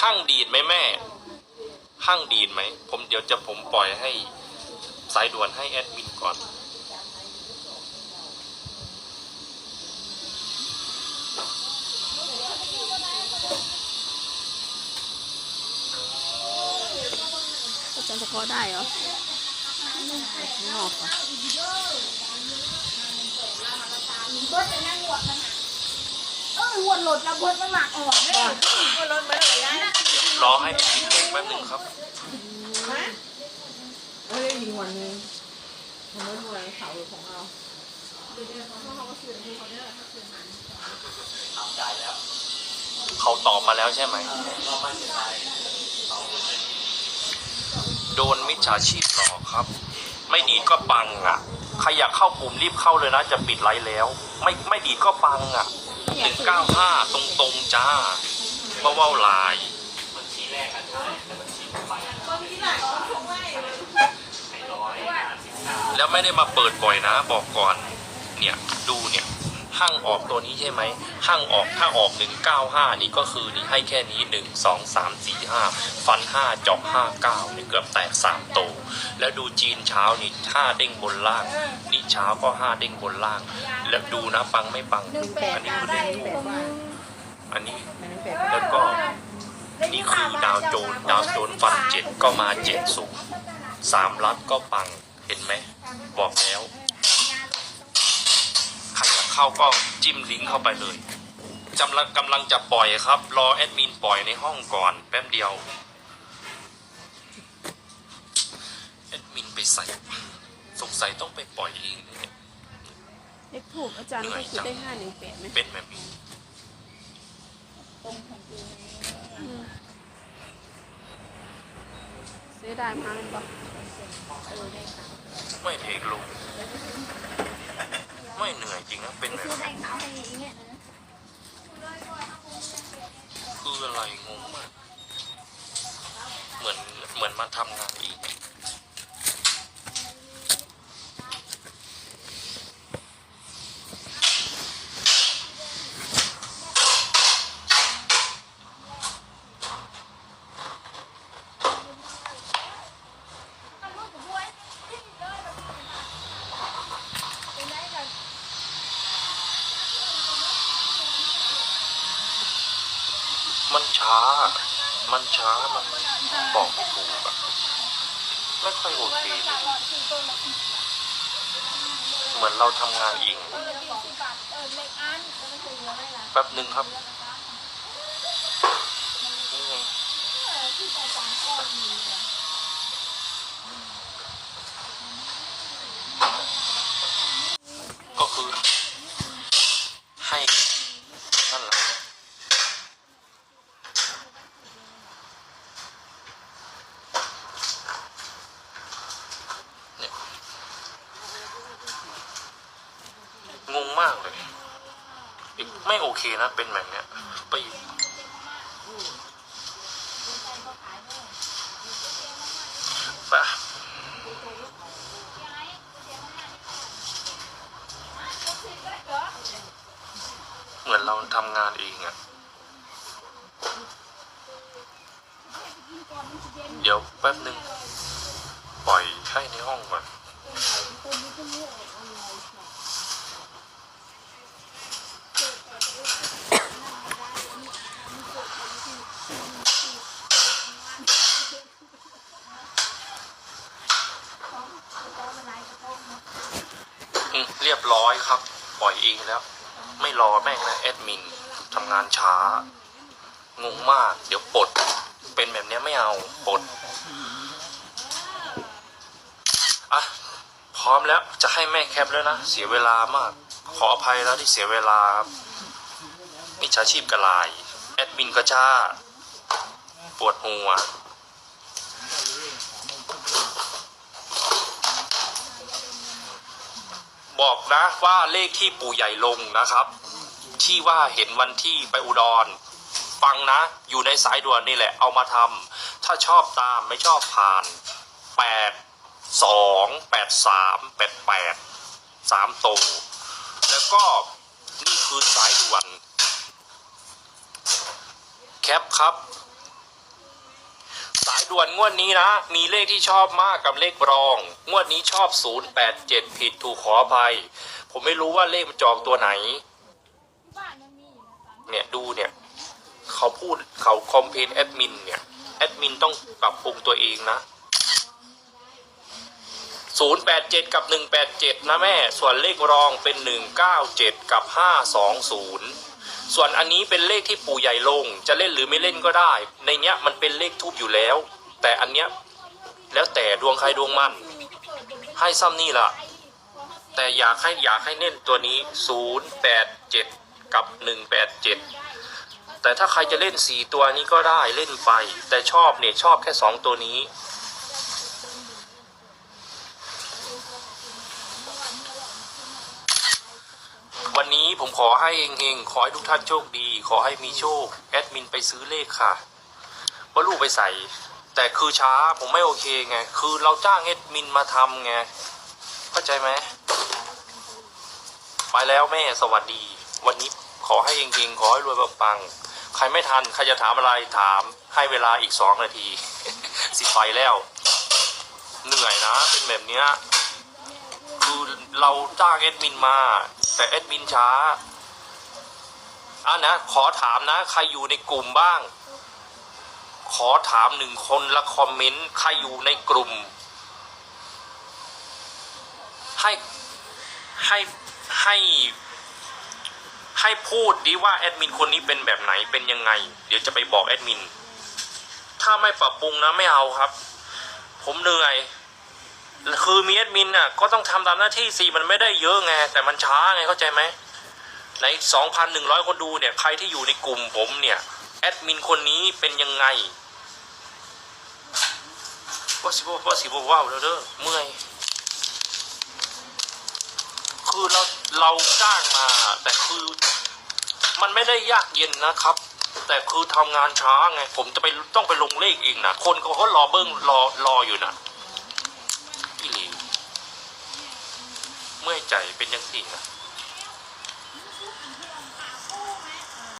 ห้างดีดไหมแม่ ห้างดีดไหม ผมเดี๋ยวจะผมปล่อยให้สายด่วนให้แอดมินก่อน อาจารย์จะพอได้เหรอข้างนอกเหรอเบิร์ดไปนั่ง หวดมันเออหวดหลดแล้วเบิร์ดมันหมักออกเลยก็รถมาเลยยายรอให้แอดมินลงแป๊บนึงครับฮะเอ้ยอีกวันหนึงมันไม่รวยเขาของเราเขาตอบมาแล้วใช่ไหม โดนมิจฉาชีพหลอกครับ ไม่ดีก็ปังอะใครอยากเข้าปุ่มรีบเข้าเลยนะ จะปิดไลฟ์แล้ว ไม่ไม่ดีก็ปังอะหนึ่งเก้าห้าตรงตรงจ้าว่าว่าลายแล้วไม่ได้มาเปิดบ่อยนะ บอกก่อน เนี่ย ดูเนี่ย ห้างออกตัวนี้ใช่ไหมห้างออกถ้าออก 195 นี่ก็คือนี่ให้แค่นี้ 1 2 3 4 5 ฟัน 5เจาะ5 9นี่เกือบแตก3โตวแล้วดูจีนเช้านี่5เด้งบนล่าง นี่เช้าก็ 5 เด้งบนล่าง แล้วดูนะปังไม่ปัง อันนี้คือเลขถูกอันนี้แล้วก็นี่คือดาวโจนดาวโจนฟันเจ็ดก็มาเจ็ดสูงสามลัดก็ปังเห็นไหมบอกแล้ว เข้าก็จิ้มลิงก์เข้าไปเลยจำลังกำลังจะปล่อยครับ รอแอดมินปล่อยในห้องก่อนแป๊บเดียวแอดมินไปใส่สงสัยต้องไปปล่อยเองเนี่ยเลขถูกอาจารย์ก็คือได้ห้าหนึ่งแปดไหมเป็นแบบนี้อืมเสียดายมามันบอก ไม่เพลงลง ไม่เหนื่อยจริงนะเป็นแบบคือนี้แบ่งเขาไปอย่างเงี้ยนะคืออะไรงงมาก เหมือนเหมือนมาทำงานอีก ช้า มันช้า มันบอกไม่ถูกอะไม่ค่อยโอเคเลยเหมือนเราทำงานเองแป๊บหนึ่งครับนี่ไงก็คือ ให้นั่นแหละ เนี่ยงง มากเลยอีกไม่โอเคนะเป็นแบบเนี้ยไปอีกไปอะเหมือนเราทำงานเองอะเดี๋ยวแป๊บหนึ่งปล่อยให้ในห้องก่อน เรียบร้อยครับ ปล่อยเองแล้ว ไม่รอแม่งนะแอดมินทำงานช้างงมาก เดี๋ยวปลดเป็นแบบนี้ไม่เอาปลดอะพร้อมแล้วจะให้แม่แคปแล้วนะ เสียเวลามาก ขออภัยแล้วที่เสียเวลาครับมิจฉาชีพกระลาย แอดมินก็จ้า ปวดหัว บอกนะว่าเลขที่ปู่ใหญ่ลงนะครับ ที่ว่าเห็นวันที่ไปอุดร ฟังนะ อยู่ในสายด่วนนี่แหละ เอามาทำถ้าชอบตามไม่ชอบผ่านแปดสองแปดสามแปดแปดสามโตวแล้วก็นี่คือสายด่วน แคปครับ สายด่วนงวดนี้นะ มีเลขที่ชอบมากกับเลขรอง งวดนี้ชอบ 087 ผิดถูกขออภัย ผมไม่รู้ว่าเลขมันจองตัวไหน เนี่ยดูเนี่ย เขาพูดเขาคอมเพนแอดมินเนี่ย แอดมินต้องปรับปรุงตัวเองนะ 087 กับ 187 นะแม่ ส่วนเลขรองเป็น 197 กับ 520 ส่วนอันนี้เป็นเลขที่ปู่ใหญ่ลง จะเล่นหรือไม่เล่นก็ได้ ในเนี้ยมันเป็นเลขทูบอยู่แล้ว แต่อันเนี้ยแล้วแต่ดวงใครดวงมัน ให้ซ้ำนี่ล่ะ แต่อยากให้อยากให้เน้นตัวนี้ 087 กับ 187 แต่ถ้าใครจะเล่น 4 ตัวนี้ก็ได้เล่นไป แต่ชอบเนี่ยชอบแค่ 2 ตัวนี้ วั นี้ผมขอให้เฮงๆ ขอให้ทุกท่านโชคดี ขอให้มีโชค แอดมินไปซื้อเลขค่ะ ว่าลูกไปใส่ แต่คือช้าผมไม่โอเคไง คือเราจ้างแอดมินมาทำไง เข้าใจไหม ไปแล้วแม่สวัสดี วันนี้ขอให้เฮงๆ ขอให้รวยปังๆ ใครไม่ทัน ใครจะถามอะไรถาม ให้เวลาอีกสองนาที สิไปแล้ว เหนื่อยนะ เป็นแบบเนี้ยคือเราจ้างแอดมินมา แต่แอดมินช้าอะนะ ขอถามนะ ใครอยู่ในกลุ่มบ้าง ขอถามหนึ่งคนละคอมเมนต์ใครอยู่ในกลุ่ม ให้ให้ให้ให้พูดดีว่าแอดมินคนนี้เป็นแบบไหนเป็นยังไง เดี๋ยวจะไปบอกแอดมิน ถ้าไม่ปรับปรุงนะไม่เอาครับ ผมเหนื่อย คือมีแอดมินน่ะก็ต้องทำตามหน้าที่สิมันไม่ได้เยอะไงแต่มันช้าไงเข้าใจไหมใน2,100คนดูเนี่ยใครที่อยู่ในกลุ่มผมเนี่ยแอดมินคนนี้เป็นยังไงว่าสิบว่าสิบว่าวแล้วเด้อเมื่อยคือเราเราจ้างมาแต่คือมันไม่ได้ยากเย็นนะครับ แต่คือทำงานช้าไง ผมจะไปต้องไปลงเลขเองนะคนเขาก็รอเบิ้งรอรออยู่นะ อีหลีเมื่อยใจเป็นยังสี่นะ